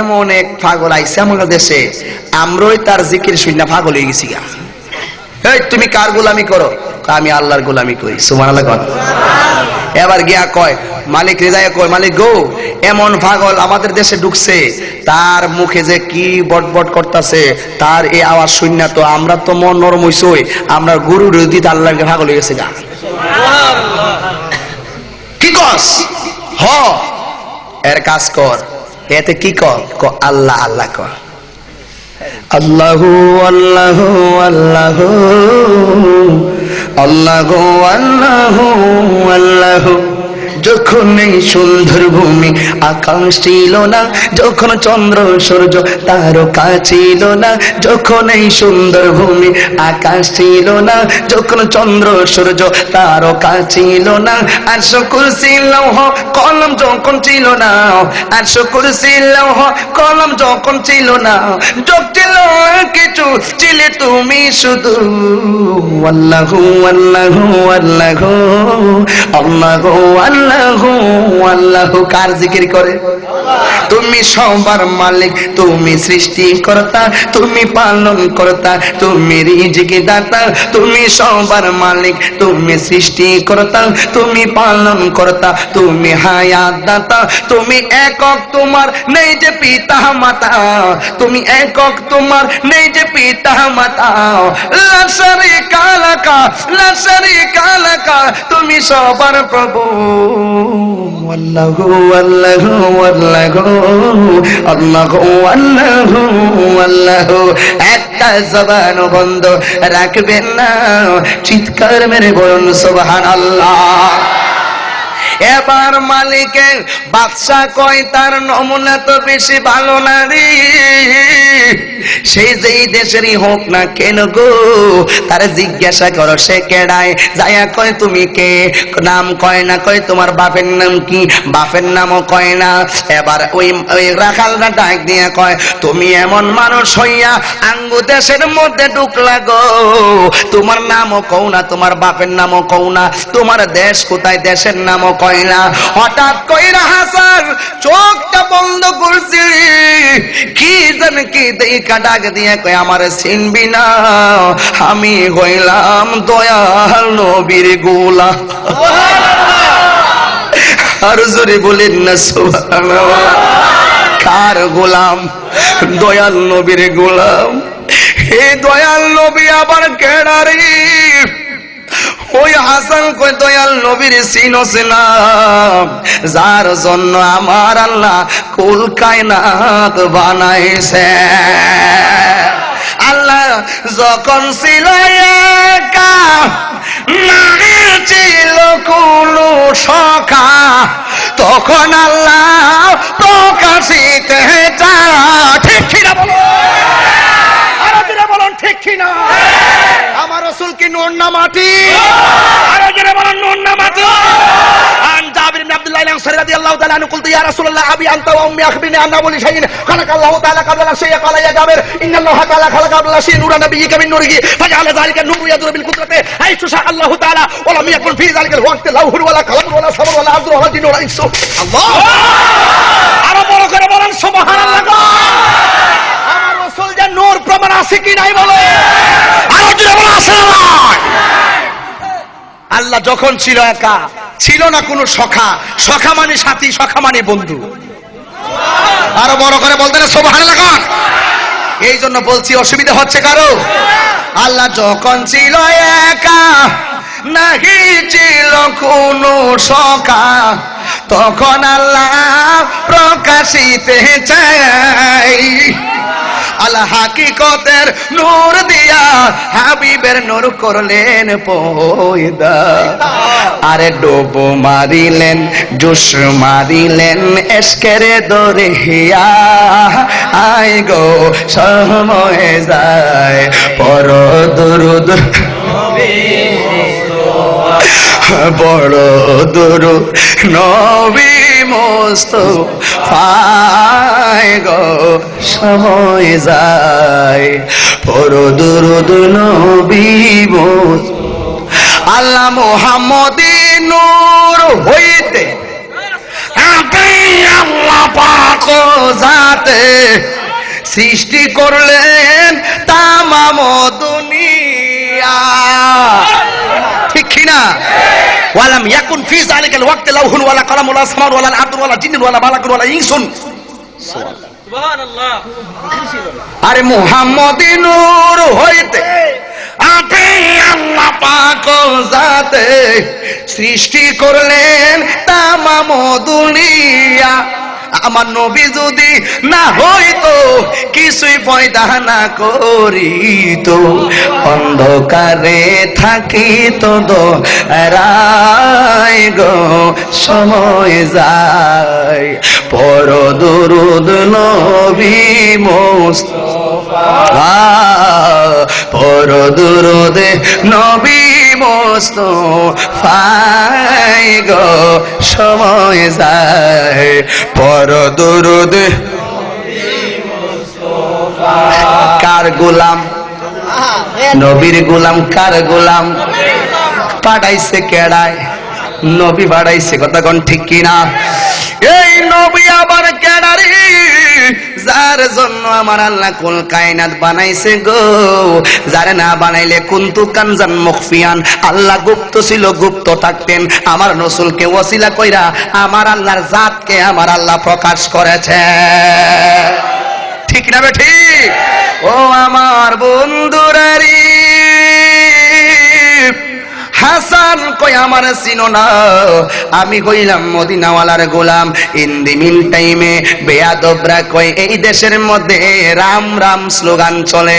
এমন এক পাগল আইসে আমাদের দেশে। আমরাই তার জিকির শুনে পাগল হয়ে গেছি গা। এই তুমি কার গোলামি করো? আমি আল্লাহর গোলামি করি। সুমান আল্লাহ এবার গিয়া কয় মালিক হৃদয় কয় মালিক গো এমন পাগল আমাদের দেশে ঢুকছে তার মুখে যে কি বট বট করতেছে তার এই আওয়াজ শুন তো আমরা তো মন নরম হইছই আমরা গুরু রুদিত আল্লাহকে পাগল হয়ে গেছে গা। কি কস? হ এর কাজ কর। এতে কি কর? ক আল্লাহ আল্লাহ কর। আল্লাহু আল্লাহু আল্লাহু আল্লাহু আল্লাহু আল্লাহু। যখন এই সুন্দর ভূমি আকাশ ছিল না, যখন চন্দ্র সূর্য তারকা ছিল না, যখন এই সুন্দর ভূমি আকাশ ছিল না, যখন চন্দ্র সূর্য তারকা ছিল না আর শুকুর ছিল কলম যখন ছিল না আর শুকুর ছিল কলম যখন ছিল না, যোগ ছিল কিছু, ছিলে তুমি শুধু। আল্লাহু আল্লাহু আল্লাহু আল্লাহু আল্লাহু আল্লাহু কার জিকির করে? তুমি সবার মালিক, তুমি সৃষ্টিকর্তা, তুমি পালন কর্তা তুমি রিজিক দাতা তুমি সবার মালিক, তুমি সৃষ্টিকর্তা, তুমি পালন কর্তা তুমি হায়াত দাতা তুমি একক, তোমার নেই যে পিতা মাতা তুমি একক, তোমার নেই যে পিতা মাতা লাসারি কালাকা লাসারি কালাকা তুমি সবার প্রভু। আল্লাহু আল্লাহু আল্লাহু। আল্লাহু আল্লাহু আল্লাহু। একটা জবান বন্ধ রাখবেন না। চিৎকার মেরে বলুন সুবহানাল্লাহ। এবার মালিকের বাদশা কয়, তার নমুনা তো বেশি ভালো না রে। সেই যেই দেশেরই হোক না কেন গো, তার জিজ্ঞাসা করো, সে কেডায়? যায়া কয়, তুমি কে? নাম কয় না কয়, তোমার বাপের নাম কি? বাপের নামও কয় না। এবার ওই ওই রাখালরা ডাক দিয়ে কয়, তুমি এমন মানুষ হইয়া আঙ্গু দেশের মধ্যে ঢুকলা গো। তোমার নামও কও না, তোমার বাপের নামও কও না। তোমার দেশ কোথায়, দেশের নামও কয় না। হঠাৎ কইরা হাসান, চোখটা বন্ধ করছি। কি জান কি দেখা ডাক দিয়ে কয়, আমার চিনবি না। আমি হইলাম দয়াল নবীর গোলা আর জোরে বলেন না, সুবহানাল্লাহ। কার গোলাম? দয়াল নবীর গোলাম। হে দয়াল নবী আবার কেডারি? ওই হাসান কই দয়াল নবীর সিনো না যার জন্য আমার আল্লাহ কুল কায়নাত বানাইছে। আল্লাহ যখন ছিল একা ছিল কুলু সখা না মাটি। আরও জোরে বলেন নুন না মাটি। আন জাবির ইবনে আব্দুল্লাহ আনসারী রাদিয়াল্লাহু তাআলা আনহু কুলতু ইয়া রাসূলুল্লাহ আবি আনতা ওয়া উম্মি আখবিরনি আন আবুলি শাইইন খালাক আল্লাহু তাআলা কাবলা শাইয়া ক্বালা ইয়া জাবির ইন্না আল্লাহা তাআলা খালাক আবলা শাইইন নূরা নাবিয়িকা মিন নূরিহি ফাজআল যালিকা নূরু ইয়াদুরু বিল কুদরাতি হাইসু শা আল্লাহু তাআলা ওয়া লাম ইয়াকুন নূর প্রমাণ আছে কি নাই বলেন আল্লাহ যখন ছিল একা, ছিল না কোনো সখা। সখা মানে সাথী, সখা মানে বন্ধু। আরও বড় করে বলতে না সোভান লাগান এই জন্য বলছি, অসুবিধা হচ্ছে কারও? আল্লাহ যখন ছিল একা, নাহি ছিল কোনো সখা, তখন আল্লাহ প্রকাশিতে চাই আল্লাহ হাকিকতের নূর দিয়া হাবিবের নূর করলেন পয়দা। আরে ডোব মারিলেন জোশ মারিলেন, এসকের দরে হিয়া। আই গো, সময় যায়, পর দুরুদ। বড় দূর নবী মস্ত সময় যায়। বড় দূর নবী মস্ত। আল্লাহ মোহাম্মদী নূর হইতে যাতে সৃষ্টি করলেন তামাম দুনিয়া। ওয়ালাম ইয়াকুন ফি যালিকাল ওয়াক্ত লাউহুন ওয়ালা কালাম ওয়ালা সামার ওয়ালা আব্দুল ওয়ালা জিন্নুন ওয়ালা মালাকুন ওয়ালা ইনসুন আরে মুহাম্মদি নূর হইতে আপনি আল্লাহ পাক জাতে সৃষ্টি করলেন তামাম দুনিয়া। আমার নবী যদি না হইতো, কিছুই পয়দা না করিত। অন্ধকারে থাকিত দো রায় গো, সময় যায়। পর দুরুদ নবী মোস্তফা পর দুরুদ নবী মোস্তফাই গো সময় যায়। পর দুরুদ। কার গোলাম? নবীর গোলাম কার গোলাম? পাঠাইছে কেড়ায়। নবী বাড়াইছে কথা কোন ঠিক কিনা? এই নবী আবার কেডারি? যার জন্য আমার আল্লাহ কুল কায়নাত বানাইছে গো। যারে না বানাইলে কুন্তু কানজান মুখফিয়ান। আল্লাহ গুপ্ত ছিল, গুপ্ত থাকতেন। আমার রসুলকে ওসিলা কইরা আমার আল্লাহর জাতকে আমার আল্লাহ প্রকাশ করেছে। ঠিক না বে ঠিক? ও আমার বন্ধুরারি হাসান কই আমার চিনো না। আমি কইলাম মদিনাওয়ালার গোলাম। ইন দি মিন টাইমে বেয়াদবরা কই এই দেশের মধ্যে রাম রাম স্লোগান চলে।